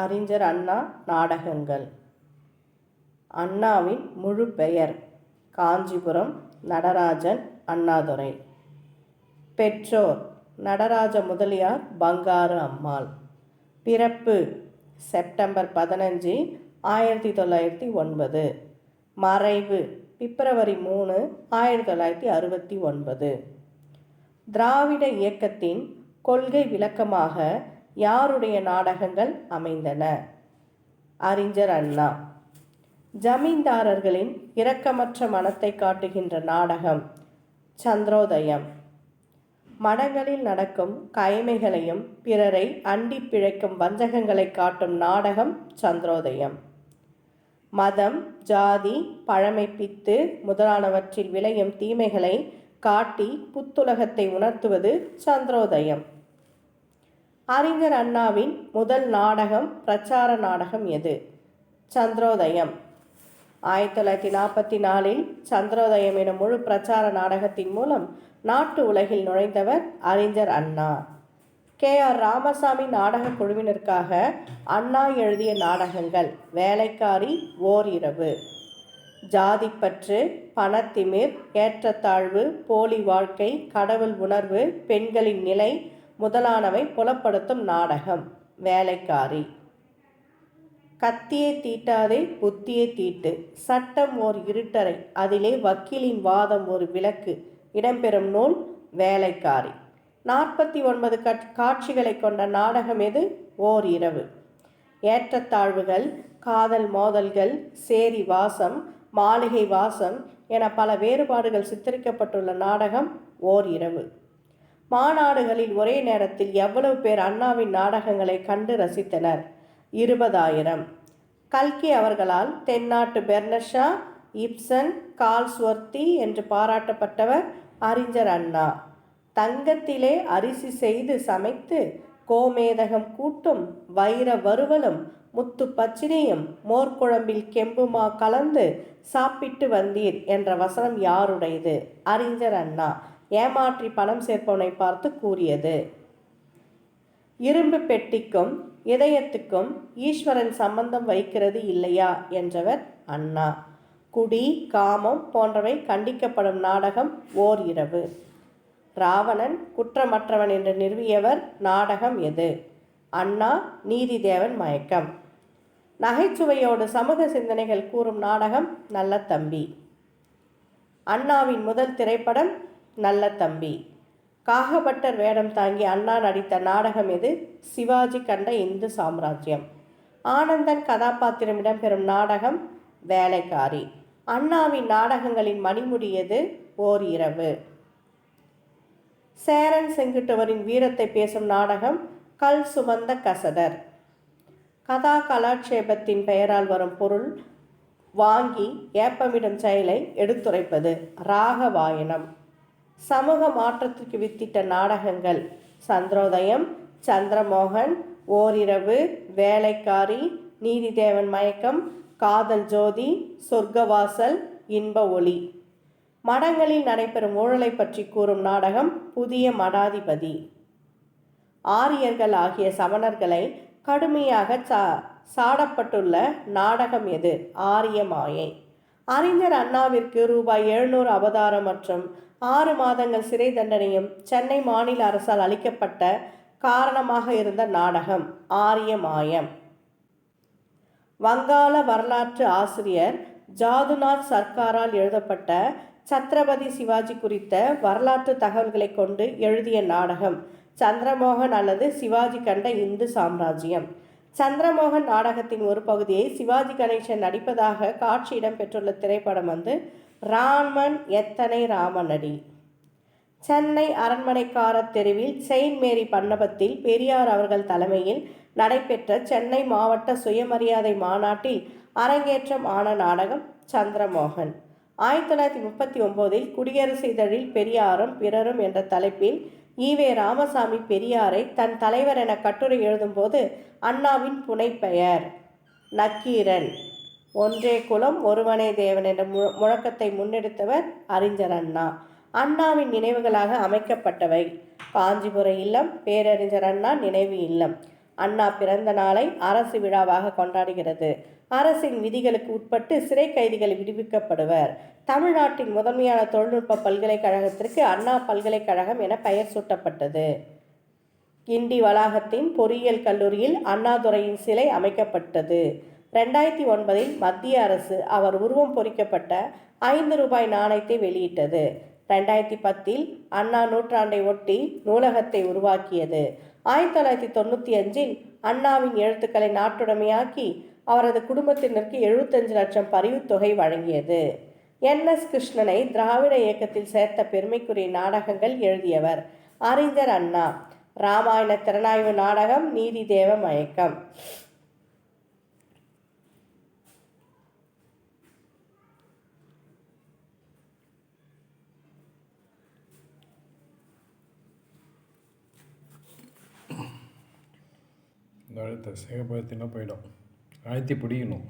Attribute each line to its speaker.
Speaker 1: அறிஞர் அண்ணா நாடகங்கள். அண்ணாவின் முழு பெயர் காஞ்சிபுரம் நடராஜன் அண்ணாதுரை. பெற்றோர் நடராஜ முதலியார் பங்காரு அம்மாள். பிறப்பு செப்டம்பர் பதினஞ்சு ஆயிரத்தி தொள்ளாயிரத்தி ஒன்பது. மறைவு பிப்ரவரி மூணு ஆயிரத்தி தொள்ளாயிரத்தி அறுபத்தி ஒன்பது. திராவிட இயக்கத்தின் கொள்கை விளக்கமாக யாருடைய நாடகங்கள் அமைந்தன? அறிஞர் அண்ணா. ஜமீன்தாரர்களின் இரக்கமற்ற மனத்தை காட்டுகின்ற நாடகம் சந்திரோதயம். மடங்களில் நடக்கும் கைமைகளையும் பிறரை அண்டி பிழைக்கும் வஞ்சகங்களை காட்டும் நாடகம் சந்திரோதயம். மதம் ஜாதி பழமை பித்து முதலானவற்றில் விளையும் தீமைகளை காட்டி புத்துலகத்தை உணர்த்துவது சந்திரோதயம். அறிஞர் அண்ணாவின் முதல் நாடகம் பிரச்சார நாடகம் எது? சந்திரோதயம். ஆயிரத்தி தொள்ளாயிரத்தி நாற்பத்தி நாலில் சந்திரோதயம் எனும் முழு பிரச்சார நாடகத்தின் மூலம் நாட்டு உலகில் நுழைந்தவர் அறிஞர் அண்ணா. கே. ஆர். ராமசாமி நாடக குழுவினருக்காக அண்ணா எழுதிய நாடகங்கள் வேலைக்காரி ஓர் இரவு ஜாதிப்பற்று பணத்திமிர் ஏற்றத்தாழ்வு போலி வாழ்க்கை கடவுள் உணர்வு பெண்களின் நிலை முதலானவை புலப்படுத்தும் நாடகம். வேலைக்காரி. கத்தியை தீட்டாதே புத்தியை தீட்டு. சட்டம் ஓர் இருட்டறை. அதிலே வக்கீலின் வாதம் ஒரு விளக்கு. இடம்பெறும் நூல் வேலைக்காரி. நாற்பத்தி ஒன்பது காட்சிகளை கொண்ட நாடகம் எது? ஓர் இரவு. ஏற்றத்தாழ்வுகள் காதல் மோதல்கள் சேரி வாசம் மாளிகை வாசம் என பல வேறுபாடுகள் சித்தரிக்கப்பட்டுள்ள நாடகம் ஓர் இரவு. மாநாடுகளில் ஒரே நேரத்தில் எவ்வளவு பேர் அண்ணாவின் நாடகங்களை கண்டு ரசித்தனர்? இருபதாயிரம். கல்கி அவர்களால் தென்னாட்டு பெர்னஷா இப்சன் கால்ஸ்வர்த்தி என்று பாராட்டப்பட்டவர் அறிஞர் அண்ணா. தங்கத்திலே அரிசி செய்து சமைத்து கோமேதகம் கூட்டும் வைர வறுவலும் முத்து பச்சினியும் மோர்க்குழம்பில் கெம்புமா கலந்து சாப்பிட்டு வந்தீர் என்ற வசனம் யாருடையது? அறிஞர் அண்ணா. ஏமாற்றி பணம் சேர்ப்பவனை பார்த்து கூறியது. இரும்பு பெட்டிக்கும் இதயத்துக்கும் ஈஸ்வரன் சம்பந்தம் வைக்கிறது இல்லையா? என்றவர் அண்ணா குடி காமம் போன்றவை கண்டிக்கப்படும் நாடகம் ஓர் இரவு. ராவணன் குற்றமற்றவன் என்று நிறுவியவர் நாடகம் எது? அண்ணா நீதிதேவன் மயக்கம். நகைச்சுவையோடு சமூக சிந்தனைகள் கூறும் நாடகம் நல்ல தம்பி. அண்ணாவின் முதல் திரைப்படம் நல்ல தம்பி. காகபட்டர் வேடம் தாங்கி அண்ணா நடித்த நாடகம் எது? சிவாஜி கண்ட இந்து சாம்ராஜ்யம். ஆனந்தன் கதாபாத்திரம் இடம்பெறும் நாடகம் வேலைக்காரி. அண்ணாவின் நாடகங்களின் மணிமுடியது ஓர் இரவு. சேரன் செங்குட்டுவரின் வீரத்தை பேசும் நாடகம் கல் சுமந்த கசடர். கதா கலாட்சேபத்தின் பெயரால் வரும் பொருள் வாங்கி ஏப்பமிடும் செயலை எடுத்துரைப்பது. ராகவாயனம். சமூக மாற்றத்திற்கு வித்திட்ட நாடகங்கள். சந்திரோதயம் சந்திரமோகன் ஓரிரவு வேலைக்காரி நீதிதேவன் மயக்கம் காதல் ஜோதி சொர்க்கவாசல் இன்ப ஒளி. மடங்களில் நடைபெறும் ஊழலை பற்றி கூறும் நாடகம் புதிய மடாதிபதி. ஆரியர்கள் ஆகிய சமணர்களை கடுமையாக சா சாடப்பட்டுள்ள நாடகம் எது? ஆரிய மாயை. அறிஞர் அண்ணாவிற்கு ரூபாய் எழுநூறு அபதாரம் மற்றும் ஆறு மாதங்கள் சிறை தண்டனையும் சென்னை மாநில அரசால் அளிக்கப்பட்ட காரணமாக இருந்த நாடகம் ஆரிய மாயம். வங்காள வரலாற்று ஆசிரியர் ஜாதுநாத் சர்க்காரால் எழுதப்பட்ட சத்ரபதி சிவாஜி குறித்த வரலாற்று தகவல்களை கொண்டு எழுதிய நாடகம் சந்திரமோகன் அல்லது சிவாஜி கண்ட இந்து சாம்ராஜ்யம். சந்திரமோகன் நாடகத்தின் ஒரு பகுதியை சிவாஜி கணேசன் நடிப்பதாக காட்சி இடம்பெற்றுள்ள திரைப்படம் வந்து ராமன் எத்தனை ராமனடி? சென்னை அரண்மனைக்கார தெருவில் செயின்ட் மேரி மண்டபத்தில் பெரியார் அவர்கள் தலைமையில் நடைபெற்ற சென்னை மாவட்ட சுயமரியாதை மாநாட்டில் அரங்கேற்றம் ஆன நாடகம் சந்திரமோகன். ஆயிரத்தி தொள்ளாயிரத்தி முப்பத்தி ஒம்போதில் குடியரசு இதழில் பெரியாரும் பிறரும் என்ற தலைப்பில் ஈவே ராமசாமி பெரியாரை தன் தலைவர் என கட்டுரை எழுதும்போது அண்ணாவின் புனைப்பெயர் நக்கீரன். ஒன்றே குலம் ஒருவனே தேவன் என்ற மு முழக்கத்தை முன்னெடுத்தவர் அறிஞர் அண்ணா. அண்ணாவின் நினைவுகளாக அமைக்கப்பட்டவை. காஞ்சிபுர இல்லம் பேரறிஞர் அண்ணா நினைவு இல்லம். அண்ணா பிறந்த நாளை அரசு விழாவாக கொண்டாடுகிறது. அரசின் விதிகளுக்கு உட்பட்டு சிறை கைதிகள் விடுவிக்கப்படுவர். தமிழ்நாட்டின் முதன்மையான தொழில்நுட்ப பல்கலைக்கழகத்திற்கு அண்ணா பல்கலைக்கழகம் என பெயர் சூட்டப்பட்டது. கிண்டி வளாகத்தின் பொறியியல் கல்லூரியில் அண்ணாதுரையின் சிலை அமைக்கப்பட்டது. ரெண்டாயிரத்தி ஒன்பதில் மத்திய அரசு அவர் உருவம் பொறிக்கப்பட்ட ஐந்து ரூபாய் நாணயத்தை வெளியிட்டது. ரெண்டாயிரத்தி பத்தில் அண்ணா நூற்றாண்டை ஒட்டி நூலகத்தை உருவாக்கியது. ஆயிரத்தி தொள்ளாயிரத்தி தொண்ணூற்றி அஞ்சில் அண்ணாவின் எழுத்துக்களை நாட்டுடைமையாக்கி அவரது குடும்பத்தினருக்கு எழுபத்தஞ்சு லட்சம் பரிவுத் தொகை வழங்கியது. என். எஸ். கிருஷ்ணனை திராவிட இயக்கத்தில் சேர்த்த பெருமைக்குரிய நாடகங்கள் எழுதியவர் அறிஞர் அண்ணா. ராமாயண திறனாய்வு நாடகம் நீதி தேவ மயக்கம்.
Speaker 2: இந்த அடுத்த சிகப்பத்தினா போயிடும். அழுத்தி பிடிக்கணும்.